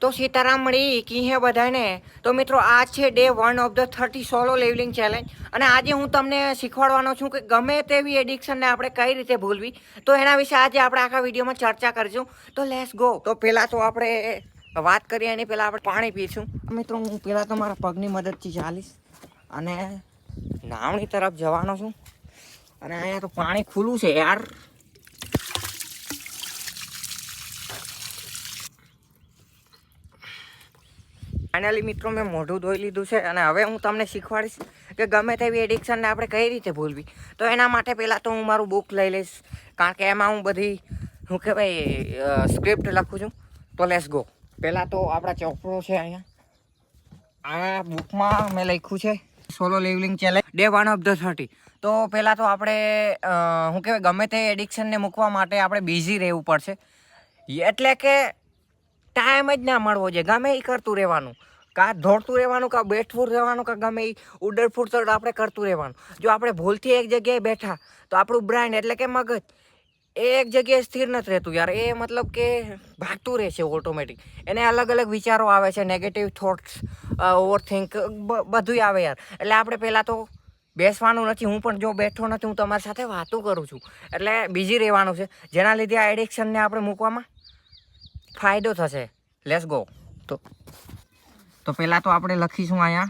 તો સીતારામ મળી, કી હે બધાને તો મિત્રો આ છે day one of the thirty solo leveling challenge અને આજે હું તમને શીખવાડવાનો છું કે ગમે તેવી એડિક્શનને આપણે કઈ રીતે ભૂલવી. તો એના વિશે આજે આપણે આખા વિડીયોમાં ચર્ચા કરીશું. તો લેસ ગો તો પહેલાં તો આપણે વાત કરીએ, એની પહેલાં આપણે પાણી પીશું. મિત્રો, હું પહેલાં તો મારા પગની મદદથી ચાલીશ અને નાવણી તરફ જવાનો છું. અને અહીંયા તો પાણી ખુલ્લું છે યાર. ફાઇનલી મિત્રો, મેં મોઢું ધોઈ લીધું છે અને હવે હું તમને શીખવાડીશ કે ગમે તેવી એડિક્શનને આપણે કઈ રીતે ભૂલવી. તો એના માટે પહેલાં તો હું મારું બુક લઈ લઈશ. કારણ કે એમાં હું બધી, હું કહેવાય સ્ક્રિપ્ટ લખું છું. તો લેસ ગો પહેલાં તો આપણા ચોપડો છે અહીંયા. આ બુકમાં મેં લખ્યું છે solo leveling challenge day one of the thirty તો પહેલાં તો આપણે હું કહેવાય, ગમે તે એડિક્શનને મૂકવા માટે આપણે બિઝી રહેવું પડશે. એટલે કે ટાઈમ જ ના મળવો જોઈએ. ગમે એ કરતું રહેવાનું. કાં દોડતું રહેવાનું, કાં બેઠવું રહેવાનું, કાં ગમે એ ઉડરફૂડ તો આપણે કરતું રહેવાનું. જો આપણે ભૂલથી એક જગ્યાએ બેઠા, તો આપણું બ્રાઇન એટલે કે મગજ એ એક જગ્યાએ સ્થિર નથી રહેતું યાર. એ મતલબ કે ભાગતું રહે છે ઓટોમેટિક એને અલગ અલગ વિચારો આવે છે નેગેટિવ થોટ્સ ઓવર થિંક બધું આવે યાર. એટલે આપણે પહેલાં તો બેસવાનું નથી. હું પણ જો બેઠો નથી, હું તમારી સાથે વાતો કરું છું. એટલે બીજી રહેવાનું છે. જેના લીધે આ એડિક્શનને આપણે મૂકવામાં ફાયદો થશે. લેસ ગો તો તો પહેલાં તો આપણે લખીશું અહીંયા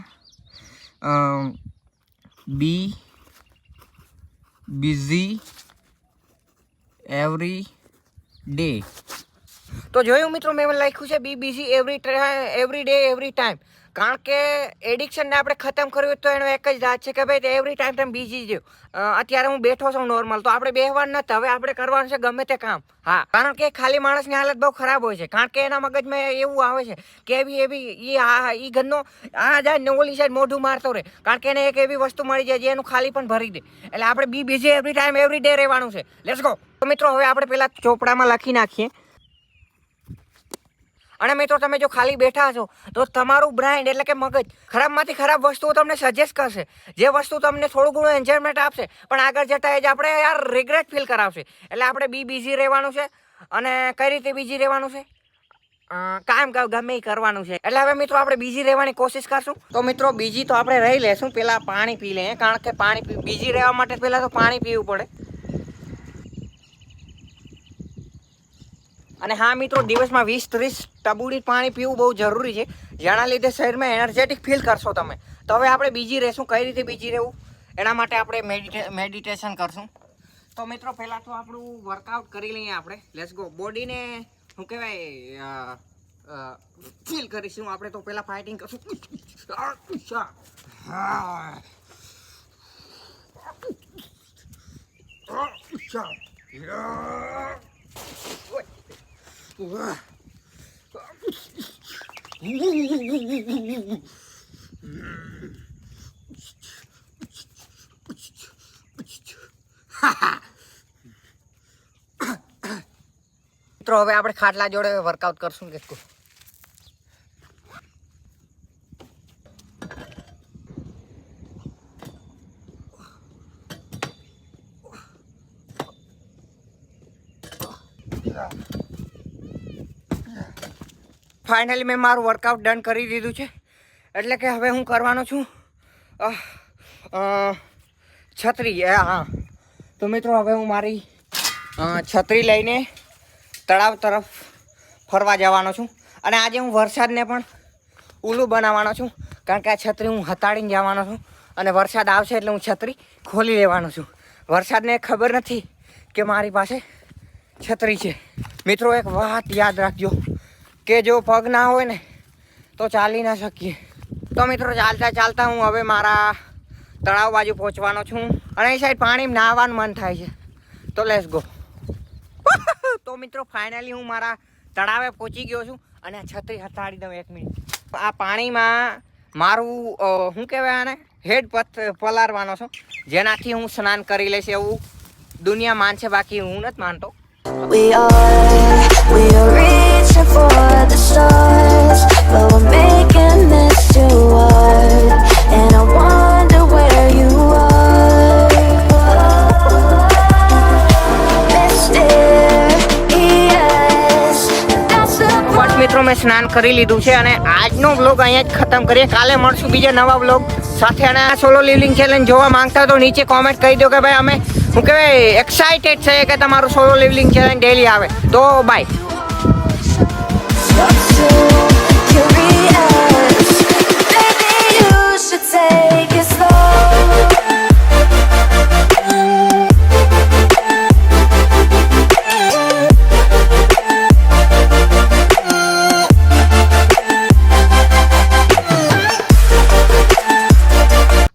બી બિઝી એવરી ડે તો જોયું મિત્રો, મેં લખ્યું છે be busy every every day every time કારણ કે એડિક્શનને આપણે ખતમ કરવું તો એનો એક જ રાત છે કે ભાઈ એવરી ટાઈમ તમે બીજી જ અત્યારે હું બેઠો છું નોર્મલ તો આપણે બેહવાનું નથી હવે આપણે કરવાનું છે ગમે તે કામ. હા, કારણ કે ખાલી માણસની હાલત બહુ ખરાબ હોય છે. કારણ કે એના મગજમાં એવું આવે છે કે એવી એવી એ આ એ ઘરનો, આ જાય ને ઓલી સાઈડ મોઢું મારતો રહે. કારણ કે એને એક એવી વસ્તુ મળી જાય જે એનું ખાલી પણ ભરી દે. એટલે આપણે બી બીજી એવરી ટાઈમ એવરી ડે રહેવાનું છે. લેટ્સ ગો તો મિત્રો, હવે આપણે પહેલાં ચોપડામાં લખી નાખીએ. અને મિત્રો, તમે જો ખાલી બેઠા છો, તો તમારું બ્રાઇન્ડ એટલે કે મગજ ખરાબમાંથી ખરાબ વસ્તુઓ તમને સજેસ્ટ કરશે. જે વસ્તુ તમને થોડું ઘણું એન્જોયમેન્ટ આપશે, પણ આગળ જતાં એ જ આપણે યાર રિગ્રેટ ફીલ કરાવશે. એટલે આપણે બી બિઝી રહેવાનું છે. અને કઈ રીતે બીજી રહેવાનું છે? કામ ગમે એ કરવાનું છે. એટલે હવે મિત્રો, આપણે બીજી રહેવાની કોશિશ કરશું. તો મિત્રો બીજી તો આપણે રહી લેશું. પહેલાં પાણી પી લઈએ કારણ કે પાણી બીજી રહેવા માટે પહેલાં તો પાણી પીવું પડે. અને હા મિત્રો, દિવસમાં વીસ ત્રીસ ટબુડી પાણી પીવું બહુ જરૂરી છે. જેના લીધે શરીરમાં એનર્જેટિક ફીલ કરશો તમે. તો હવે આપણે બીજી રહેશું કઈ રીતે બીજી રહેવું એના માટે આપણે મેડિટે, મેડિટેશન કરશું. તો મિત્રો, પહેલાં તો આપણું વર્કઆઉટ કરી લઈએ આપણે. લેટ્સ ગો બોડીને શું કહેવાય ફીલ કરીશું આપણે. તો પહેલાં ફાઇટિંગ કરશું. વાહ મિત્રો હવે આપણે ખાટલા જોડે વર્કઆઉટ કરશું કે ફાઇનલી મેં મારું વર્કઆઉટ ડન કરી દીધું છે. એટલે કે હવે હું કરવાનો છું. છત્રી હા. તો મિત્રો હવે હું મારી છત્રી લઈને તળાવ તરફ ફરવા જવાનો છું. અને આજે હું વરસાદને પણ ઉલું બનાવવાનો છું. કારણ કે આ છત્રી હું હતાડીને જવાનો છું. અને વરસાદ આવશે એટલે હું છત્રી ખોલી લેવાનો છું. વરસાદને ખબર નથી કે મારી પાસે છત્રી છે. મિત્રો એક વાત યાદ રાખજો. કે જો પગ ના હોય ને તો ચાલી ના શકીએ. તો મિત્રો ચાલતા ચાલતા હું હવે મારા તળાવ બાજુ પહોંચવાનો છું. અને એ સાઈડ પાણી નાહવાનું મન થાય છે. તો લેસ ગો તો મિત્રો ફાઇનલી હું મારા તળાવે પહોંચી ગયો છું અને છત્રી હટાડી દઉં એક મિનિટ આ પાણીમાં મારું શું કહેવાય આને? હેડ પથ પલારવાનો છું. જેનાથી હું સ્નાન કરી લઈશ એવું દુનિયા માનશે બાકી હું નથી માનતો. We are, we are મિત્રો, મેં સ્નાન કરી લીધું છે અને આજનો બ્લોગ અહીંયા જ ખતમ કરીએ. કાલે મળશું બીજા નવા બ્લોગ સાથે અને આ સોલો લિવલિંગ ચેલેન્જ જોવા માંગતા તો નીચે કોમેન્ટ કરી દો કે ભાઈ અમે શું કહેવાય એક્સાઇટેડ છે કે તમારું સોલો લિવલિંગ ચેલેન્જ ડેલી આવે. તો બાય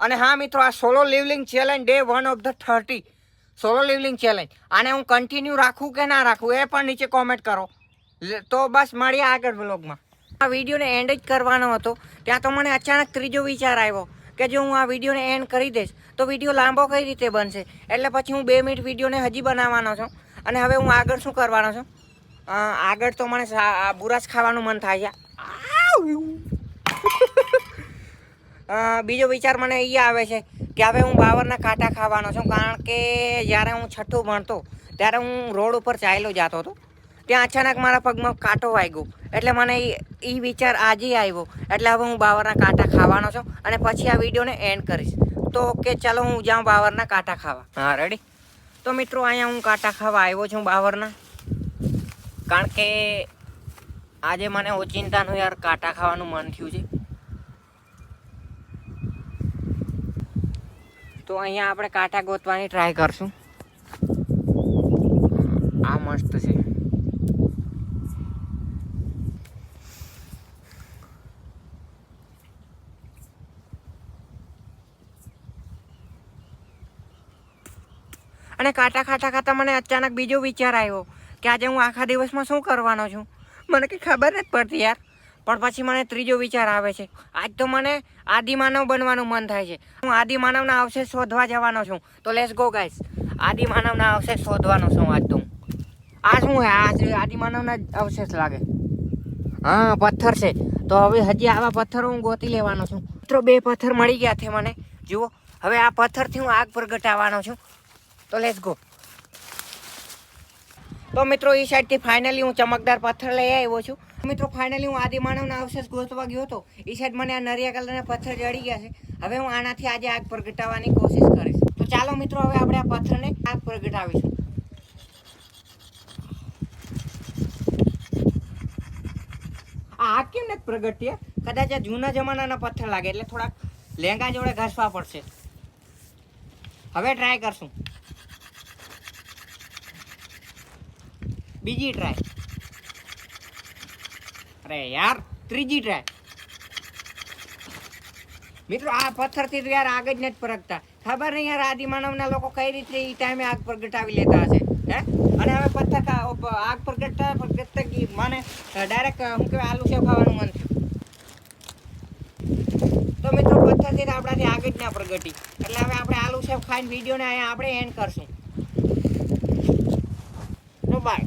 અને હા મિત્રો, આ solo leveling challenge day one of the thirty solo leveling challenge આને હું કન્ટિન્યુ રાખું કે ના રાખું એ પણ નીચે કોમેન્ટ કરો. તો બસ મળીએ આગળ બ્લોગમાં આ વિડીયોને એન્ડ જ કરવાનો હતો. ત્યાં તો મને અચાનક ત્રીજો વિચાર આવ્યો કે જો હું આ વિડીયોને એન્ડ કરી દઈશ, તો વીડિયો લાંબો કઈ રીતે બનશે? એટલે પછી હું બે મિનિટ વિડીયોને હજી બનાવવાનો છું. અને હવે હું આગળ શું કરવાનો છું? આગળ તો મને બુરાશ ખાવાનું મન થાય છે. બીજો વિચાર મને એ આવે છે કે હવે હું બાવરના કાંટા ખાવાનો છું, કારણ કે જ્યારે હું છઠ્ઠું ભણતો, ત્યારે હું રોડ ઉપર ચાલ્યો જતો હતો. ત્યાં અચાનક મારા પગમાં કાંટો વાગ્યો. એટલે મને એ વિચાર આજે આવ્યો. એટલે હવે હું બાવરના કાંટા ખાવાનો છું અને પછી આ વિડીયોને એન્ડ કરીશ. તો ઓકે ચાલો હું જાઉં બાવરના કાંટા ખાવા. હા રેડી તો મિત્રો અહીંયા હું કાંટા ખાવા આવ્યો છું બાવરના. કારણ કે આજે મને ઓચિંતાનું યાર કાંટા ખાવાનું મન થયું છે. તો અહીંયા આપણે કાંટા ગોતવાની ટ્રાય કરશું. આ મસ્ત છે. અને કાંટા ખાતા ખાતા મને અચાનક બીજો વિચાર આવ્યો કે આજે હું આખા દિવસમાં શું કરવાનો છું? મને કંઈ ખબર નથી પડતી યાર. પણ પછી મને ત્રીજો વિચાર આવે છે. આજ તો મને આદિમાનવ બનવાનું મન થાય છે. હું આદિમાનવના અવશેષ શોધવા જવાનો છું. તો લેસ ગો ગાઈસ આદિમાનવના અવશેષ શોધવાનો છું આજ તો આ શું હે આ આદિમાનવના અવશેષ લાગે. હા. પથ્થર છે. તો હવે હજી આવા પથ્થરો હું ગોતી લેવાનો છું. મિત્રો બે પથ્થર મળી ગયા છે મને. જુઓ. હવે આ પથ્થરથી હું આગ પ્રગટાવવાનો છું. તો લેટ્સ ગો તો મિત્રો એ સાઈડથી ફાઇનલી હું ચમકદાર પથ્થર લઈ આવ્યો છું. મિત્રો ફાઇનલી હું આદિમાનવના અવશેષ ગોતવા ગયો હતો. એ સાઈડ મને આ નરિયા કલરના પથ્થર જડી ગયા છે. હવે હું આનાથી આજે આગ પ્રગટાવવાની કોશિશ કરીશ. તો ચાલો મિત્રો, હવે આપણે આ પથ્થરને આગ પ્રગટાવીશું. આ કેમ નથી પ્રગટીએ કદાચ આ જૂના જમાનાના પથ્થર લાગે, એટલે થોડાક લેંગા જોડે ઘસવા પડશે. હવે ટ્રાય કરશું. બીજી ટ્રાય અરે યાર, ત્રીજી ટ્રાય મિત્રો, આ પથ્થરથી તો યાર આગ જ નથી પરગતા ખબર નહીં યાર આદિમાનવના લોકો કઈ રીતે એ ટાઈમે આગ પ્રગટાવી લેતા હશે, હે? અને હવે પથ્થર આગ પ્રગટતા પ્રગટતા મને ડાયરેક્ટ શું કહેવાય આલુ સેવ ખાવાનું મન તો મિત્રો, પથ્થરથી આપણાથી આગ જ ના પ્રગટી. એટલે હવે આપણે આલુ સેવ ખાઈને વિડીયોને અહીંયા આપણે એન્ડ કરશું. તો બાય